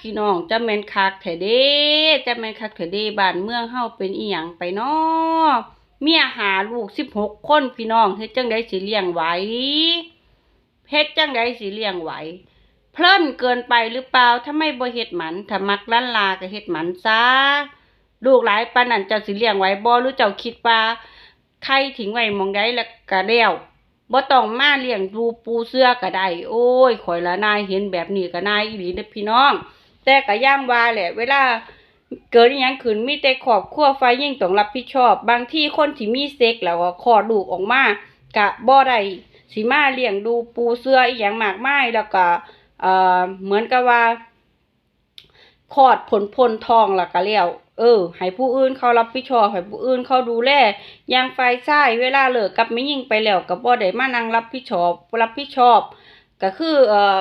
พี่น้องจะแมนคักแท้เด้จะแมนคักแท้เด้บ้านเมืองเฮาเป็นอีหยังไปน้อเมียหาลูก16คนพี่น้องเฮ็ดจังไดสิเลี้ยงไหวเฮ็ดจังไดสิเลี้ยงไหวเพลินเกินไปหรือเปล่าถ้าไม่บ่เฮ็ดหมันถ้ามักล้านลาก็เฮ็ดหมันซะลูกหลายปานนั้นเจ้าสิเลี้ยงไหวบ่หรือเจ้าคิดว่าใครทิ้งไว้มองใดแล้วก็แล้วบ่ต้องมาเลี้ยงดูปูเสื้อก็ได้ โอ้ยข่อยละนายเห็นแบบนี้ก็นายอีหลีเด้อพี่น้อง แต่ก็ย่ามว่าแหละ เวลาเกิดอีหยังขึ้นมีแต่ครอบครัวฝ่ายหญิงต้องรับผิดชอบ บางที่คนที่มีเซ็กแล้วก็คลอดูกออกมากะบ่ได้สิมาเลี้ยงดูปูเสื้ออีหยังมากมายแล้วก็เอ่อเหมือนกับว่าคอดผลพลทองแล้วก็แล้วเออให้ผู้อื่นเขารับผิดชอบให้ผู้อื่นเขาดูแลอย่างฝ่ายชายเวลาเลิกกับไม่ยิ่งไปแล้วก็บ่ได้มานั่งรับผิดชอบรับผิดชอบ ก็คือเอ่อ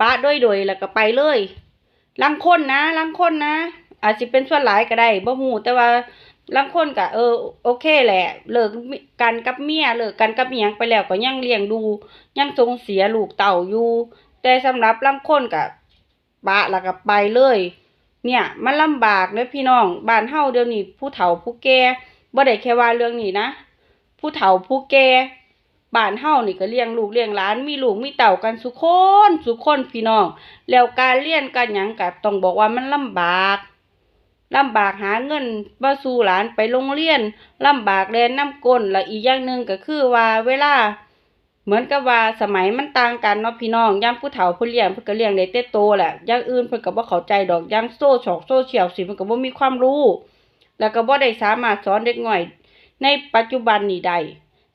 ปะด้วยโดยแล้วก็ไปเลย ลังคนนะลังคนนะ อาจสิเป็นส่วนหลายก็ได้บ่ฮู้แต่ว่าลังคนก็เออโอเคแหละ เลิกกันกับเมียเลิกกันกับอียงไปแล้วก็ยังเลี้ยงดู ยังส่งเสียลูกเต่าอยู่ แต่สำหรับลางคนก็ปะแล้วก็ไปเลย เนี่ย มันลำบากเด้อพี่น้องบ้านเฮาเดี๋ยวนี้ผู้เฒ่าผู้แก่บ่ได้แค่ว่าเรื่องนี้นะ ผู้เฒ่าผู้แก่ บ้านเฮานี่ก็เลี้ยงลูกเลี้ยงหลานมีลูกมีเต่ากันสุคนสุคนพี่น้อง แล้วการเรียนการหยังก็ต้องบอกว่ามันลำบากลำบากหาเงินมาสู่หลานไปโรงเรียนลำบากแลนน้ำก้นแล้วอีกอย่างหนึ่งก็คือว่าเวลา เหมือนกับว่าสมัยมันต่างกันเนาะพี่น้องย่างผู้เฒ่าผู้เลี้ยงเพิ่นก็เลี้ยงได้แต่โตแหละย่างอื่นเพิ่นก็บ่เข้าใจดอกย่างโซ่ชอกโซ่เชียลสิเพิ่นก็บ่มีความรู้ แล้วก็บ่ได้สามารถสอนเด็กน้อย ในปัจจุบันนี้ได้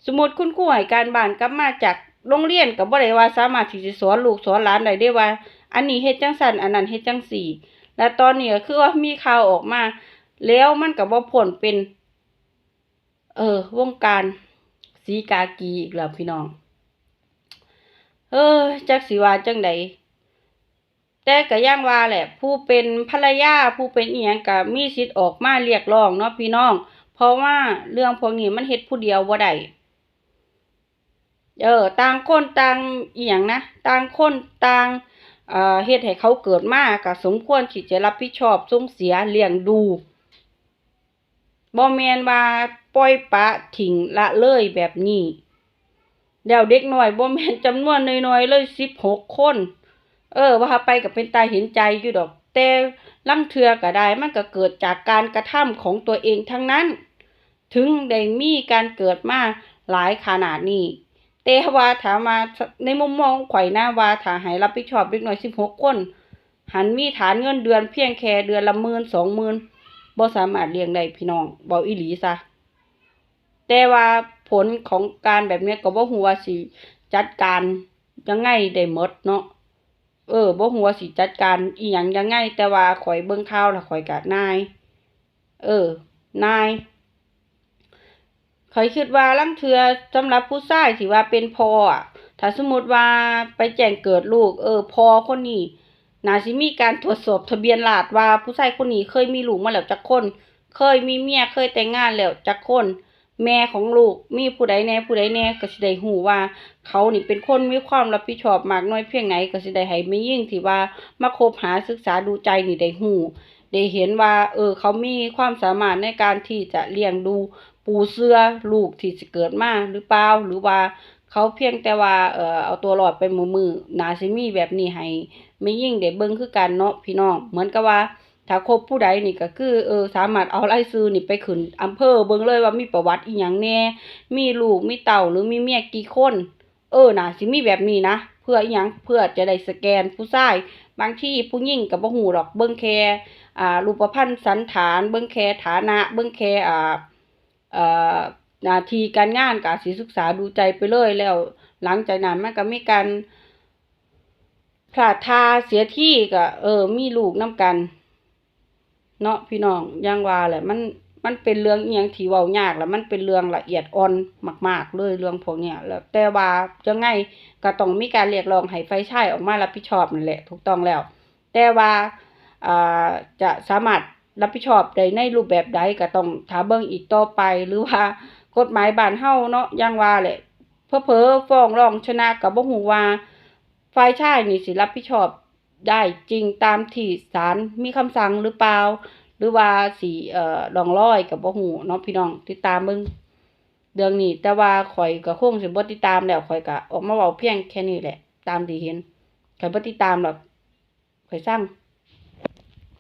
สมมุติคุณครูให้การบ้านกลับมาจากโรงเรียนก็บ่ได้ว่าสามารถที่จะสอนลูกสอนหลานได้ได้ว่า อันนี้เฮ็ดจังซั่นอันนั้นเฮ็ดจังซี่ และตอนนี้ก็คือว่ามีข่าวออกมา แล้วมันก็บ่พ้นเป็น เออ วงการสีกากีอีกแล้วพี่น้อง เออจักสิว่าจังใดแต่ก็ย่างว่าแหละ ผู้เป็นภรรยาผู้เป็นเอียังก็มีสิทธิ์ออกมาเรียกร้องเนาะพี่น้อง เพราะว่าเรื่องพวกนี้มันเฮ็ดผู้เดียวบ่ได้ เออต่างคนต่างอีหยังนะต่างคนต่างเอ่อเฮ็ดให้เขาเกิดมาก็สมควรที่จะรับผิดชอบส่งเสียเลี้ยงดูบ่แม่นว่าปล่อยปะทิ้งละเลยแบบนี้แล้วเด็กน้อยบ่แม่นจำนวนน้อยๆเลยสิบหกคน เออ ว่าไปก็เป็นตาเห็นใจอยู่ดอก แต่ลังเทือก็ได้มันก็เกิดจากการกระทำของตัวเองทั้งนั้น ถึงได้มีการเกิดมาหลายขนาดนี้ แต่ว่าถามมาในมุมมองข่อยหนะว่าถาให้รับผิดชอบเด็กน้อยสิบหกคน หันมีฐานเงินเดือนเพียงแค่เดือนละหมื่นสองหมื่นบ่สามารถเลี้ยงได้พี่น้องเบาอีหลีซะแต่ว่าผลของการแบบนี้ก็บ่ฮู้ว่าสิจัดการยังไงได้หมดเนาะเออบ่ฮู้ว่าสิจัดการอีหยังยังไงแต่ว่าข่อยเบิ่งข่าวล้วข่อยก็นาย เออนาย ข่อยคิดว่าลางเทือสำหรับผู้ชายที่ว่าเป็นพ่ออะถ้าสมมติว่าไปแจ้งเกิดลูก เออพ่อคนนี้น่าสิมีการตรวจสอบทะเบียนราษฎร์ว่าผู้ชายคนนี้เคยมีลูกมาแล้วจักคน เคยมีเมียเคยแต่งงานแล้วจักคน แม่ของลูกมีผู้ใดแน่ผู้ใดแน่ก็สิได้ฮู้ว่า เขานี่เป็นคนมีความรับผิดชอบมากน้อยเพียงไหนก็สิได้ให้แม่ยิ่งที่ว่ามาคบหาศึกษาดูใจนี่ได้ฮู้ได้เห็นว่า เออ เขามีความสามารถในการที่จะเลี้ยงดู ปูเสื้อลูกที่สิเกิดมาหรือเปล่าหรือว่าเขาเพียงแต่ว่าเอ่อเอาตัวรอดไปมือมือนาสิมีแบบนี้ให้แม่ยิ่งได้เบิ่งคือกันเนาะพี่น้องเหมือนกับว่าถ้าคบผู้ใดนี่ก็คือเออสามารถเอารายชื่อนี่ไปขึ้นอำเภอเบิ่งเลยว่ามีประวัติอีหยังแน่มีลูกมีเต่าหรือมีเมียกี่คน เออน่ะสิมีแบบนี้นะเพื่ออีหยังเพื่อจะได้สแกนผู้ชายบางที่ผู้หญิงก็บ่ฮู้ดอกเบิ่งแค่อ่ารูปพรรณสันฐาน เบิ่งแค่ฐานะ เบิ่งแค่อ่า หน้าที่การงานก็อาสิศึกษาดูใจไปเลยแล้ว หลังจากนั้นมันก็มีการพลาดทาเสียที่ก็เออ มีลูกนํกัน เนาะพี่น้องย่างว่าแหละมันมันเป็นเรื่องอียงที่เว้ายากแล้วมันเป็นเรื่องละเอียดอ่อนมาก ๆ เลยเรื่องพวกเนี้ยแล้วแต่ว่ายังไงก็ต้องมีการเรียกร้องให้ฝ่ายชายออกมารับผิดชอบนั่นแหละ ถูกต้องแล้ว แต่ว่าอ่าจะสามารถ รับผิดชอบได้ในรูปแบบใดก็ต้องถาเบิ่งอีกต่อไปหรือว่ากฎหมายบ้านเฮาเนาะย่างว่าแหละเผลอฟ้องร้องชนะก็บ่ฮู้ว่าฝ่ายชายนี่สิรับผิดชอบได้จริงตามที่ศาลมีคำสั่งหรือเปล่า หรือว่าสิเอ่อลองลอยกับบ่ฮู้เนาะพี่น้องติดตามเบิ่งเรื่องนี้แต่ว่าข่อยก็คงสิบ่ติดตามแล้วข่อยก็ออกมาเว้าเพียงแค่นี้แหละ ตามที่เห็นข่อยบ่ติดตามหรอกข่อยสั่ง